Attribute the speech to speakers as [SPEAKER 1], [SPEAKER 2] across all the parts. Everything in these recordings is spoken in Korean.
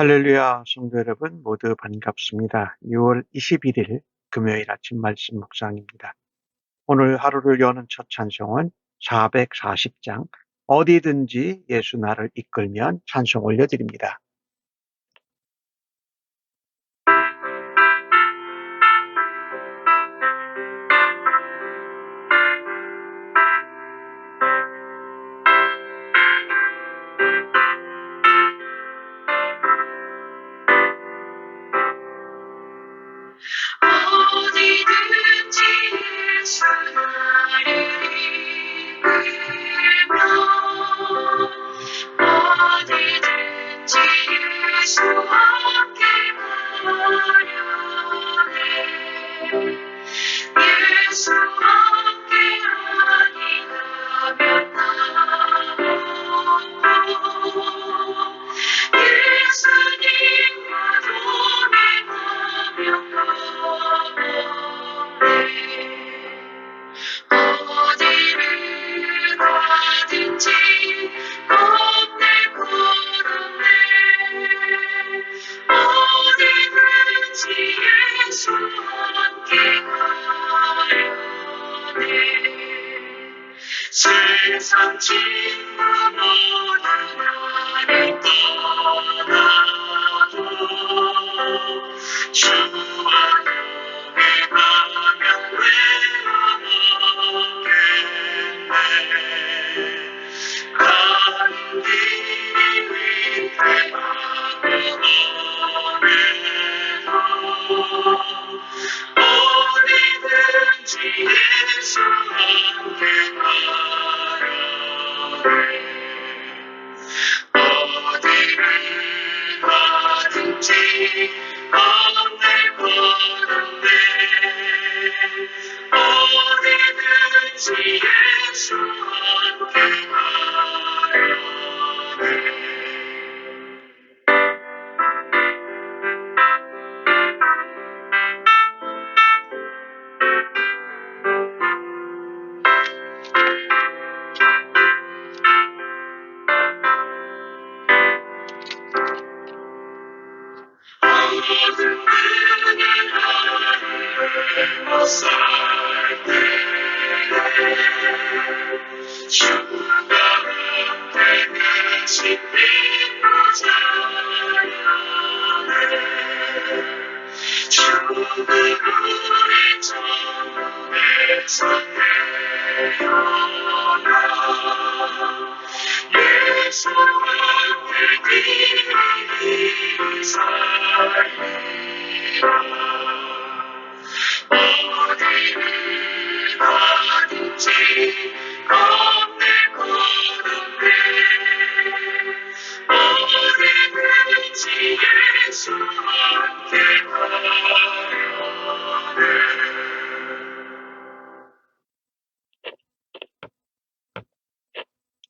[SPEAKER 1] 할렐루야 성도 여러분 모두 반갑습니다. 6월 21일 금요일 아침 말씀 묵상입니다. 오늘 하루를 여는 첫 찬송은 440장 어디든지 예수 나를 이끌면 찬송 올려드립니다.
[SPEAKER 2] 예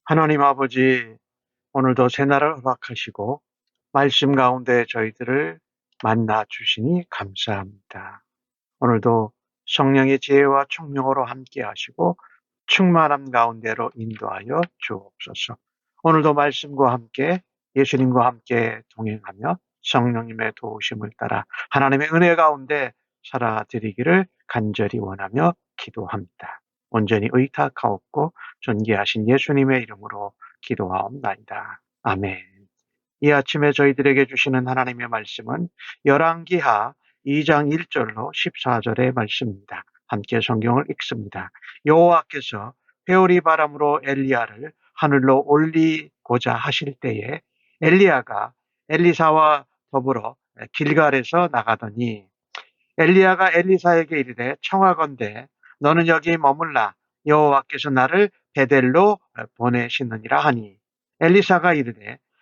[SPEAKER 1] 하나님 아버지 오늘도 새날을 허락하시고 말씀 가운데 저희들을 만나 주시니 감사합니다. 오늘도 성령의 지혜와 총명으로 함께 하시고 충만함 가운데로 인도하여 주옵소서. 오늘도 말씀과 함께 예수님과 함께 동행하며 성령님의 도우심을 따라 하나님의 은혜 가운데 살아드리기를 간절히 원하며 기도합니다. 온전히 의탁하옵고 존귀하신 예수님의 이름으로 기도하옵나이다. 아멘. 이 아침에 저희들에게 주시는 하나님의 말씀은 열왕기하 2장 1절로 14절의 말씀입니다. 함께 성경을 읽습니다. 여호와께서 회오리 바람으로 엘리야를 하늘로 올리고자 하실 때에 엘리야가 엘리사와 더불어 길갈에서 나가더니 엘리야가 엘리사에게 이르되 청하건대 너는 여기 머물라 여호와께서 나를 베델로 보내시느니라 하니 엘리사가 이르되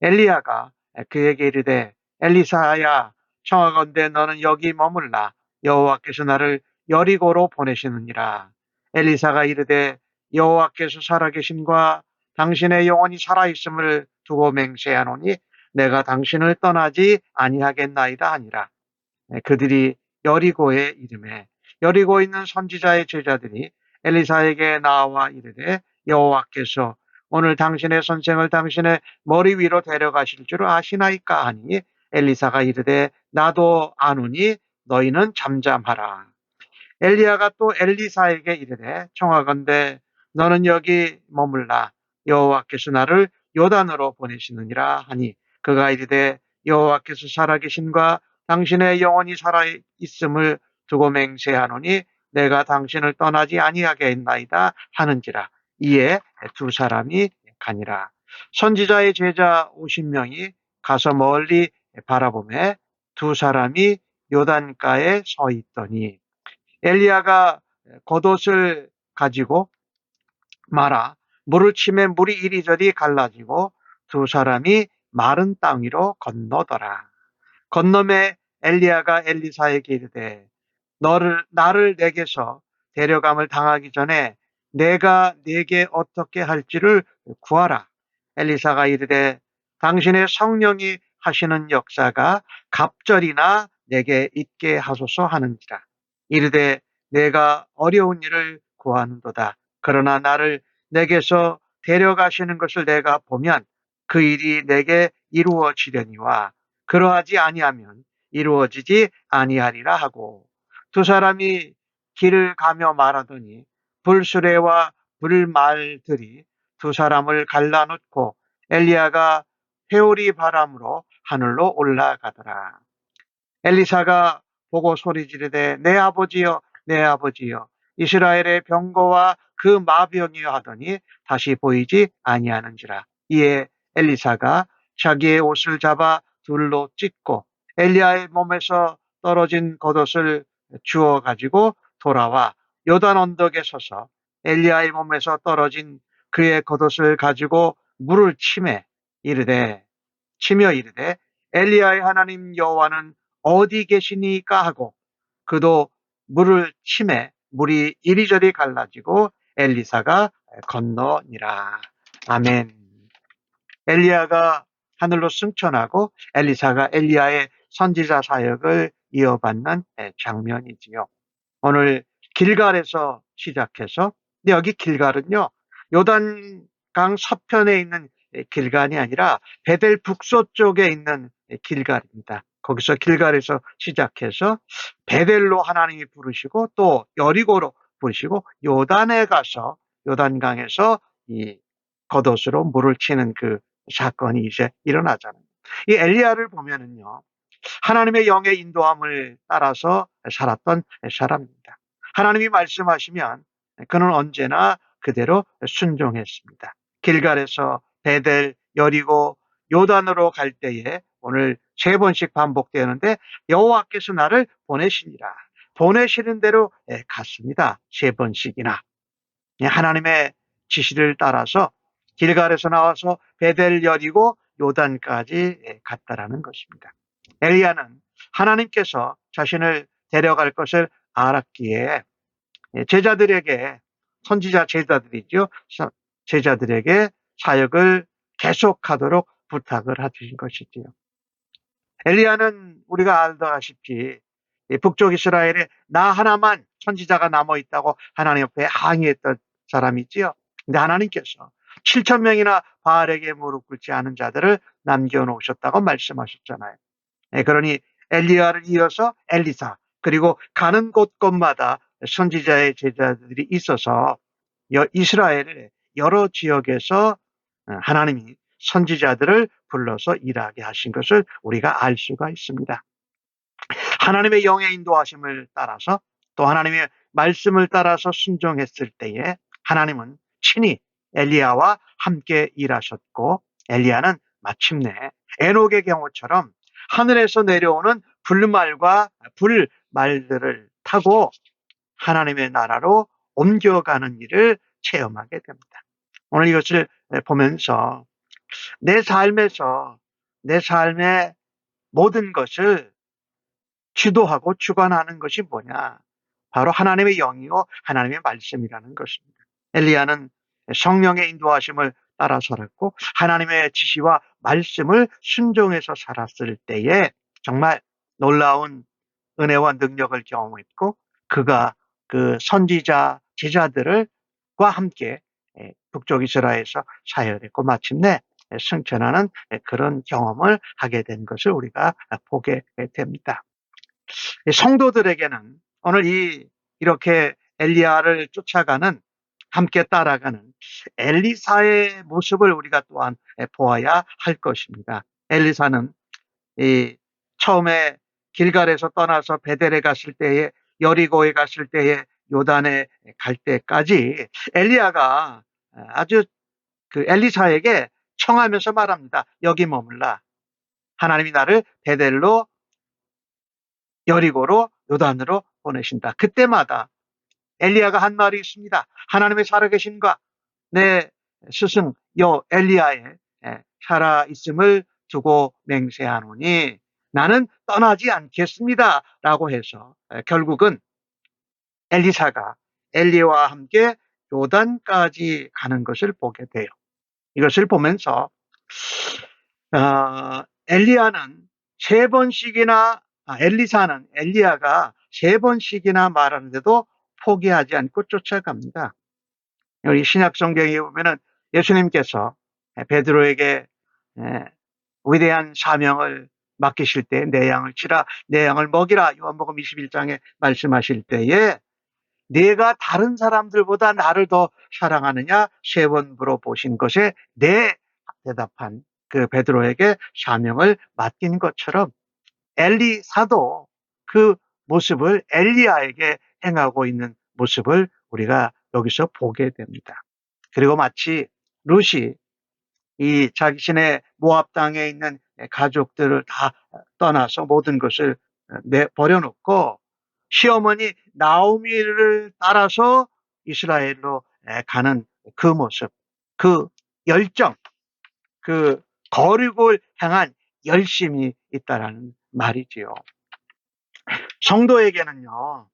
[SPEAKER 1] 엘리야가 그에게 이르되 엘리사야 청하건대 너는 여기 머물라. 여호와께서 나를 여리고로 보내시느니라. 엘리사가 이르되 여호와께서 살아계신과 당신의 영혼이 살아있음을 두고 맹세하노니 내가 당신을 떠나지 아니하겠나이다 하니라. 네, 그들이 여리고의 이름에 여리고 있는 선지자의 제자들이 엘리사에게 나와 이르되 여호와께서 오늘 당신의 선생을 당신의 머리 위로 데려가실 줄 아시나이까 하니 엘리사가 이르되 나도 아노니 너희는 잠잠하라. 엘리야가 또 엘리사에게 이르되 청하건대 너는 여기 머물라 여호와께서 나를 요단으로 보내시느니라 하니 그가 이르되 여호와께서 살아계신과 당신의 영혼이 살아 있음을 두고 맹세하노니 내가 당신을 떠나지 아니하겠나이다 하는지라 이에 두 사람이 가니라 선지자의 제자 50명이 가서 멀리 바라보매 두 사람이 요단가에 서 있더니 엘리야가 겉옷을 가지고 말아 물을 치매 물이 이리저리 갈라지고 두 사람이 마른 땅 위로 건너더라. 건너매 엘리야가 엘리사에게 이르되 너를 나를 내게서 데려감을 당하기 전에 내가 네게 어떻게 할지를 구하라. 엘리사가 이르되 당신의 성령이 하시는 역사가 갑절이나 내게 있게 하소서 하는지라. 이르되 내가 어려운 일을 구하는도다. 그러나 나를 내게서 데려가시는 것을 내가 보면 그 일이 내게 이루어지려니와 그러하지 아니하면 이루어지지 아니하리라 하고 두 사람이 길을 가며 말하더니 불수레와 불말들이 두 사람을 갈라놓고 엘리야가 회오리 바람으로 하늘로 올라가더라. 엘리사가 보고 소리 지르되 내 아버지여 내 아버지여 이스라엘의 병거와 그 마병이여 하더니 다시 보이지 아니하는지라 이에 엘리사가 자기의 옷을 잡아 둘로 찢고 엘리야의 몸에서 떨어진 겉옷을 주워 가지고 돌아와 요단 언덕에 서서 엘리야의 몸에서 떨어진 그의 겉옷을 가지고 물을 치매 이르되 치며 이르되 엘리야의 하나님 여호와는 어디 계시니까 하고 그도 물을 치매 물이 이리저리 갈라지고 엘리사가 건너니라. 아멘. 엘리야가 하늘로 승천하고 엘리사가 엘리야의 선지자 사역을 이어받는 장면이지요. 오늘 길갈에서 시작해서 근데 여기 길갈은요. 요단강 서편에 있는 길갈이 아니라 베델 북서쪽에 있는 길갈입니다. 거기서 길갈에서 시작해서 베델로 하나님이 부르시고 또 여리고로 부르시고 요단에 가서 요단강에서 이 겉옷으로 물을 치는 그 사건이 이제 일어나잖아요. 이 엘리야를 보면은요. 하나님의 영의 인도함을 따라서 살았던 사람입니다. 하나님이 말씀하시면 그는 언제나 그대로 순종했습니다. 길갈에서 베델, 여리고, 요단으로 갈 때에 오늘 세 번씩 반복되는데 여호와께서 나를 보내시니라. 보내시는 대로 갔습니다. 세 번씩이나. 하나님의 지시를 따라서 길갈에서 나와서 베델 여리고 요단까지 갔다라는 것입니다. 엘리야는 하나님께서 자신을 데려갈 것을 알았기에 제자들에게 선지자 제자들이죠. 제자들에게 사역을 계속하도록 부탁을 하신 것이지요. 엘리야는 우리가 알다시피 북쪽 이스라엘에 나 하나만 선지자가 남아 있다고 하나님 옆에 항의했던 사람이지요. 근데 하나님께서 7천 명이나 바알에게 무릎 꿇지 않은 자들을 남겨 놓으셨다고 말씀하셨잖아요. 네, 그러니 엘리야를 이어서 엘리사 그리고 가는 곳곳마다 선지자의 제자들이 있어서 이스라엘의 여러 지역에서 하나님이 선지자들을 불러서 일하게 하신 것을 우리가 알 수가 있습니다. 하나님의 영의 인도하심을 따라서 또 하나님의 말씀을 따라서 순종했을 때에 하나님은 친히 엘리야와 함께 일하셨고 엘리야는 마침내 에녹의 경우처럼 하늘에서 내려오는 불말과 불말들을 타고 하나님의 나라로 옮겨가는 일을 체험하게 됩니다. 오늘 이것을 보면서 내 삶에서 내 삶의 모든 것을 지도하고 주관하는 것이 뭐냐? 바로 하나님의 영이요 하나님의 말씀이라는 것입니다. 엘리야는 성령의 인도하심을 따라 살았고 하나님의 지시와 말씀을 순종해서 살았을 때에 정말 놀라운 은혜와 능력을 경험했고 그가 그 선지자 제자들과 함께 예, 북쪽 이스라엘에서 사역했고 마침내 승천하는 그런 경험을 하게 된 것을 우리가 보게 됩니다. 성도들에게는 오늘 이 이렇게 엘리야를 쫓아가는 함께 따라가는 엘리사의 모습을 우리가 또한 보아야 할 것입니다. 엘리사는 이 처음에 길갈에서 떠나서 베델에 갔을 때에 여리고에 갔을 때에 요단에 갈 때까지 엘리야가 아주 그 엘리사에게 청하면서 말합니다. 여기 머물라. 하나님이 나를 베델로 여리고로 요단으로 보내신다. 그때마다 엘리야가 한 말이 있습니다. 하나님의 살아계신과 내 스승 요 엘리야의 예, 살아있음을 두고 맹세하노니 나는 떠나지 않겠습니다. 라고 해서 예, 결국은 엘리사가 엘리와 함께 요단까지 가는 것을 보게 돼요. 이것을 보면서 어, 엘리야는 세 번씩이나 아, 엘리사는 엘리야가 세 번씩이나 말하는데도 포기하지 않고 쫓아갑니다. 우리 신약 성경에 보면은 예수님께서 베드로에게 에, 위대한 사명을 맡기실 때 내 양을 치라 내 양을 먹이라 요한복음 21장에 말씀하실 때에 내가 다른 사람들보다 나를 더 사랑하느냐 세 번 물어보신 것에 네 대답한 그 베드로에게 사명을 맡긴 것처럼 엘리사도 그 모습을 엘리야에게 행하고 있는 모습을 우리가 여기서 보게 됩니다. 그리고 마치 룻이 이 자신의 모압 땅에 있는 가족들을 다 떠나서 모든 것을 내 버려놓고 시어머니 나오미를 따라서 이스라엘로 가는 그 모습, 그 열정, 그 거룩을 향한 열심이 있다라는 말이지요. 성도에게는요,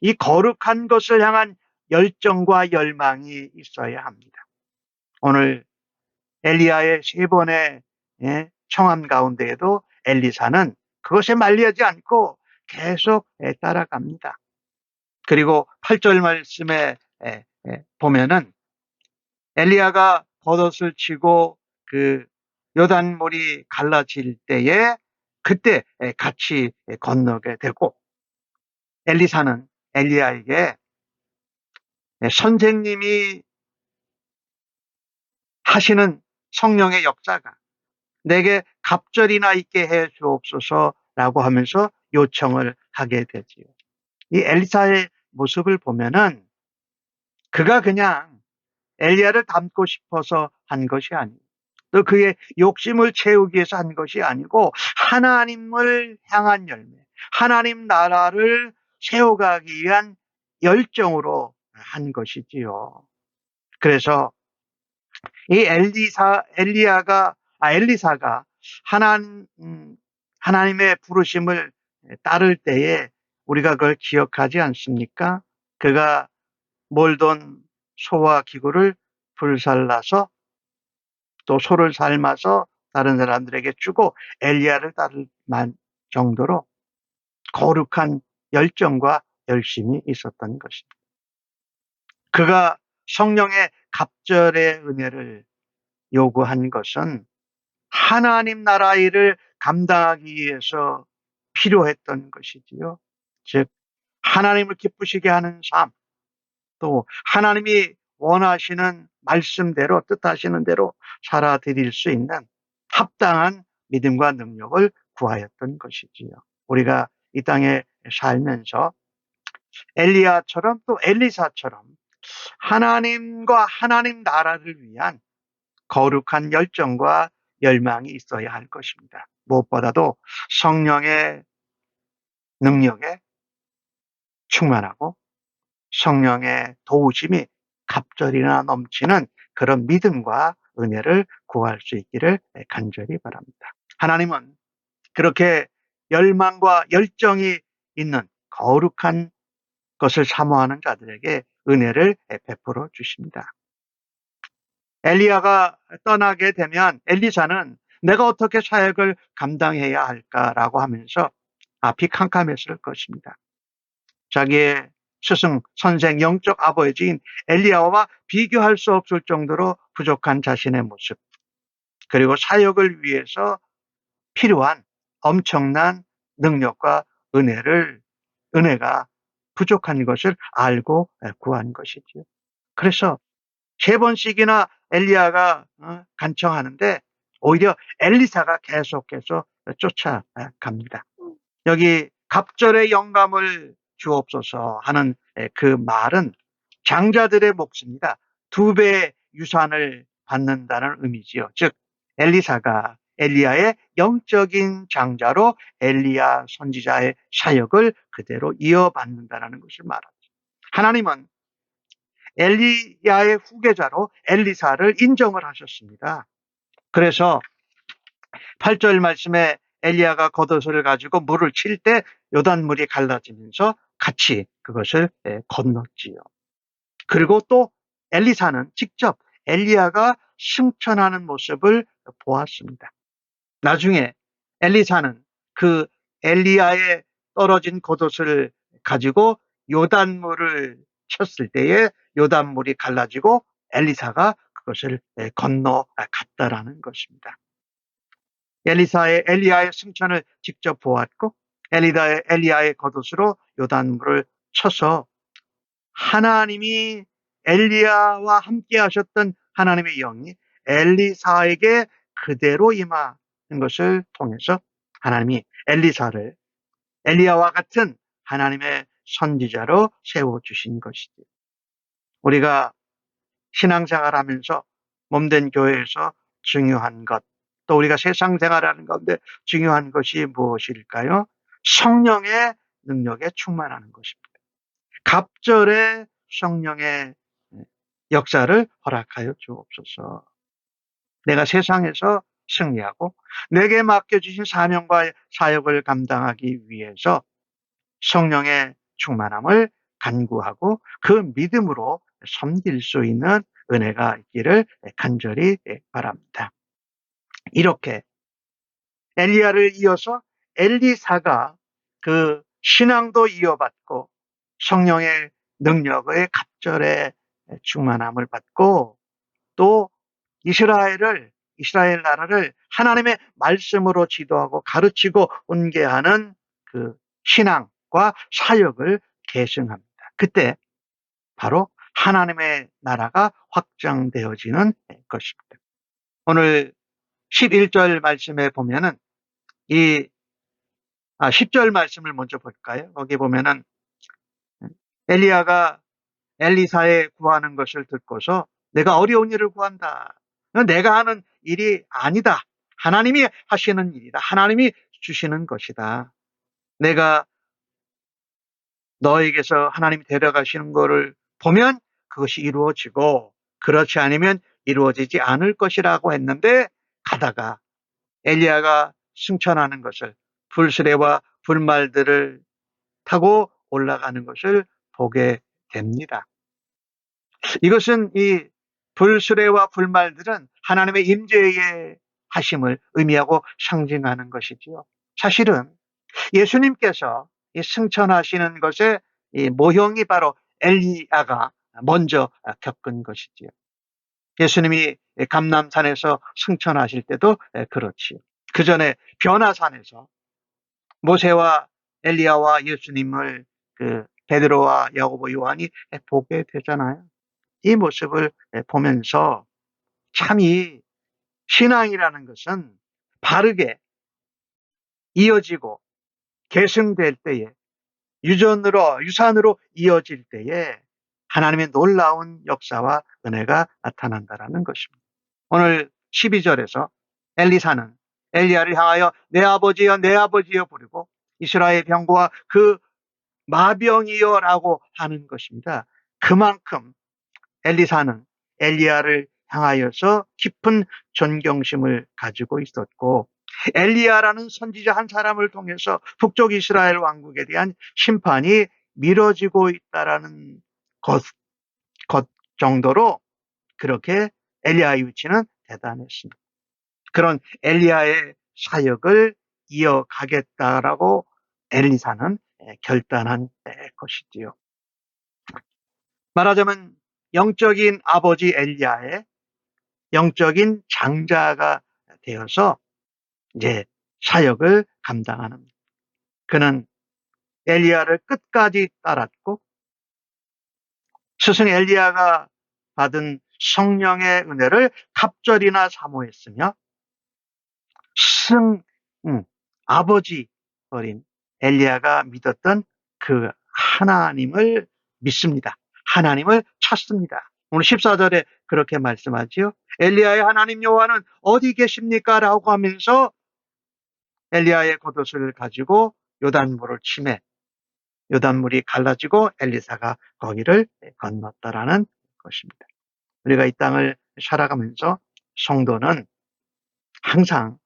[SPEAKER 1] 이 거룩한 것을 향한 열정과 열망이 있어야 합니다. 오늘 엘리야의 세 번의 예, 청함 가운데에도 엘리사는 그것에 말리지 않고 계속 예, 따라갑니다. 그리고 8절 말씀에 예, 보면은 엘리야가 겉옷을 치고 그 요단물이 갈라질 때에 그때 같이 건너게 되고 엘리사는 엘리야에게 선생님이 하시는 성령의 역사가 내게 갑절이나 있게 해 주옵소서라고 하면서 요청을 하게 되지요. 이 엘리사의 모습을 보면은 그가 그냥 엘리야를 닮고 싶어서 한 것이 아니에요. 또 그의 욕심을 채우기 위해서 한 것이 아니고 하나님을 향한 열매, 하나님 나라를 세워가기 위한 열정으로 한 것이지요. 그래서 이 엘리사, 엘리야가, 아, 엘리사가 하나님, 음, 하나님의 부르심을 따를 때에 우리가 그걸 기억하지 않습니까? 그가 몰던 소와 기구를 불살라서 또 소를 삶아서 다른 사람들에게 주고 엘리야를 따를 만 정도로 거룩한 열정과 열심이 있었던 것입니다. 그가 성령의 갑절의 은혜를 요구한 것은 하나님 나라 일을 감당하기 위해서 필요했던 것이지요. 즉, 하나님을 기쁘시게 하는 삶, 또 하나님이 원하시는 말씀대로 뜻하시는 대로 살아드릴 수 있는 합당한 믿음과 능력을 구하였던 것이지요. 우리가 이 땅에 살면서 엘리야처럼 또 엘리사처럼 하나님과 하나님 나라를 위한 거룩한 열정과 열망이 있어야 할 것입니다. 무엇보다도 성령의 능력에 충만하고 성령의 도우심이 갑절이나 넘치는 그런 믿음과 은혜를 구할 수 있기를 간절히 바랍니다. 하나님은 그렇게 열망과 열정이 있는 거룩한 것을 사모하는 자들에게 은혜를 베풀어 주십니다. 엘리야가 떠나게 되면 엘리사는 내가 어떻게 사역을 감당해야 할까라고 하면서 앞이 캄캄했을 것입니다. 자기의 스승, 선생, 영적 아버지인 엘리야와 비교할 수 없을 정도로 부족한 자신의 모습, 그리고 사역을 위해서 필요한 엄청난 능력과 은혜를, 은혜가 부족한 것을 알고 구한 것이지요. 그래서 세 번씩이나 엘리야가 어, 간청하는데 오히려 엘리사가 계속해서 쫓아갑니다. 여기 갑절의 영감을 주옵소서 하는 그 말은 장자들의 몫입니다. 두 배의 유산을 받는다는 의미지요. 즉 엘리사가 엘리야의 영적인 장자로 엘리야 선지자의 사역을 그대로 이어받는다는 것을 말하죠. 하나님은 엘리야의 후계자로 엘리사를 인정을 하셨습니다. 그래서 8절 말씀에 엘리야가 겉옷을 가지고 물을 칠 때 요단물이 갈라지면서 같이 그것을 예, 건넜지요. 그리고 또 엘리사는 직접 엘리야가 승천하는 모습을 보았습니다. 나중에 엘리사는 그 엘리야의 떨어진 겉옷을 가지고 요단물을 쳤을 때에 요단물이 갈라지고 엘리사가 그것을 예, 건너갔다라는 것입니다. 엘리사의 엘리야의 승천을 직접 보았고 엘리다의 엘리야의 겉옷으로 요단물을 쳐서 하나님이 엘리야와 함께 하셨던 하나님의 영이 엘리사에게 그대로 임하는 것을 통해서 하나님이 엘리사를 엘리야와 같은 하나님의 선지자로 세워주신 것이죠. 우리가 신앙생활 하면서 몸된 교회에서 중요한 것, 또 우리가 세상 생활하는 가운데 중요한 것이 무엇일까요? 성령의 능력에 충만하는 것입니다. 갑절의 성령의 역사를 허락하여 주옵소서. 내가 세상에서 승리하고 내게 맡겨주신 사명과 사역을 감당하기 위해서 성령의 충만함을 간구하고 그 믿음으로 섬길 수 있는 은혜가 있기를 간절히 바랍니다. 이렇게 엘리야를 이어서 엘리사가 그 신앙도 이어받고 성령의 능력의 갑절의 충만함을 받고 또 이스라엘을 이스라엘 나라를 하나님의 말씀으로 지도하고 가르치고 온게하는 그 신앙과 사역을 계승합니다. 그때 바로 하나님의 나라가 확장되어지는 것입니다. 오늘 11절 말씀에 보면은 이 아, 10절 말씀을 먼저 볼까요? 거기 보면은 엘리야가 엘리사의 구하는 것을 듣고서 내가 어려운 일을 구한다. 내가 하는 일이 아니다. 하나님이 하시는 일이다. 하나님이 주시는 것이다. 내가 너에게서 하나님이 데려가시는 것을 보면 그것이 이루어지고 그렇지 않으면 이루어지지 않을 것이라고 했는데 가다가 엘리야가 승천하는 것을 불수레와 불말들을 타고 올라가는 것을 보게 됩니다. 이것은 이 불수레와 불말들은 하나님의 임재의 하심을 의미하고 상징하는 것이지요. 사실은 예수님께서 이 승천하시는 것의 이 모형이 바로 엘리야가 먼저 겪은 것이지요. 예수님이 감남산에서 승천하실 때도 그렇지요. 그 전에 변화산에서 모세와 엘리야와 예수님을 그 베드로와 야고보 요한이 보게 되잖아요. 이 모습을 보면서 참 이 신앙이라는 것은 바르게 이어지고 계승될 때에 유전으로 유산으로 이어질 때에 하나님의 놀라운 역사와 은혜가 나타난다라는 것입니다. 오늘 12절에서 엘리사는 엘리야를 향하여 내 아버지여 내 아버지여 부르고 이스라엘 병고와 그 마병이여라고 하는 것입니다. 그만큼 엘리사는 엘리야를 향하여서 깊은 존경심을 가지고 있었고 엘리야라는 선지자 한 사람을 통해서 북쪽 이스라엘 왕국에 대한 심판이 미뤄지고 있다라는 것, 것 정도로 그렇게 엘리야의 위치는 대단했습니다. 그런 엘리야의 사역을 이어가겠다라고 엘리사는 결단한 것이지요. 말하자면 영적인 아버지 엘리야의 영적인 장자가 되어서 이제 사역을 감당하는 그는 엘리야를 끝까지 따랐고 스승 엘리야가 받은 성령의 은혜를 갑절이나 사모했으며 스승 음, 아버지 어린 엘리야가 믿었던 그 하나님을 믿습니다. 하나님을 찾습니다. 오늘 14절에 그렇게 말씀하지요. 엘리야의 하나님 여호와는 어디 계십니까? 라고 하면서 엘리야의 겉옷을 가지고 요단물을 침해 요단물이 갈라지고 엘리사가 거기를 건넜다라는 것입니다. 우리가 이 땅을 살아가면서 성도는 항상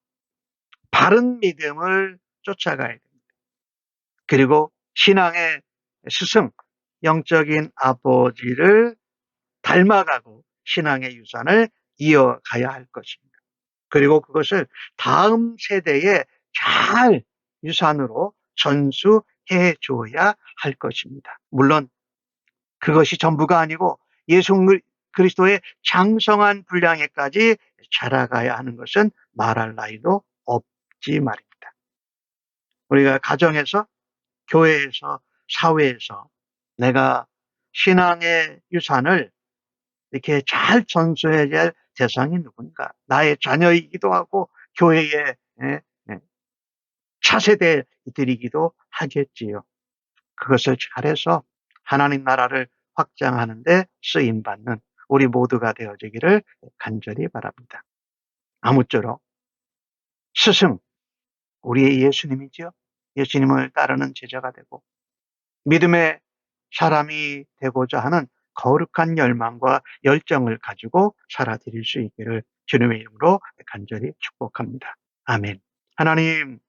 [SPEAKER 1] 바른 믿음을 쫓아가야 됩니다. 그리고 신앙의 스승, 영적인 아버지를 닮아가고 신앙의 유산을 이어가야 할 것입니다. 그리고 그것을 다음 세대에 잘 유산으로 전수해 줘야 할 것입니다. 물론 그것이 전부가 아니고 예수 그리스도의 장성한 분량에까지 자라가야 하는 것은 말할 나이도 없지 말입니다. 우리가 가정에서, 교회에서, 사회에서 내가 신앙의 유산을 이렇게 잘 전수해야 할 대상이 누군가? 나의 자녀이기도 하고 교회의 예, 예, 차세대들이기도 하겠지요. 그것을 잘해서 하나님 나라를 확장하는데 쓰임 받는 우리 모두가 되어지기를 간절히 바랍니다. 아무쪼록 스승 우리의 예수님이지요. 예수님을 따르는 제자가 되고 믿음의 사람이 되고자 하는 거룩한 열망과 열정을 가지고 살아드릴 수 있기를 주님의 이름으로 간절히 축복합니다. 아멘. 하나님,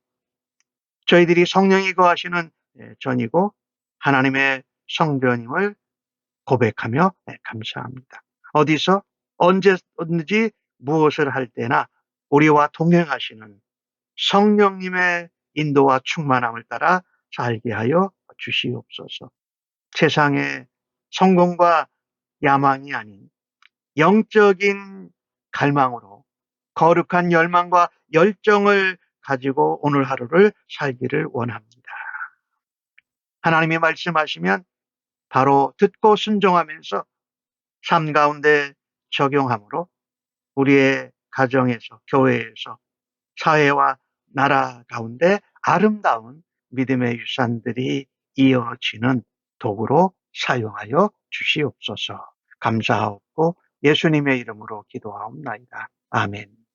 [SPEAKER 1] 저희들이 성령이 거하시는 전이고 하나님의 성전임을 고백하며 감사합니다. 어디서 언제든지 무엇을 할 때나 우리와 동행하시는 성령님의 인도와 충만함을 따라 살게 하여 주시옵소서. 세상의 성공과 야망이 아닌 영적인 갈망으로 거룩한 열망과 열정을 가지고 오늘 하루를 살기를 원합니다. 하나님이 말씀하시면 바로 듣고 순종하면서 삶 가운데 적용함으로 우리의 가정에서, 교회에서, 사회와 나라 가운데 아름다운 믿음의 유산들이 이어지는 도구로 사용하여 주시옵소서. 감사하고 예수님의 이름으로 기도하옵나이다. 아멘.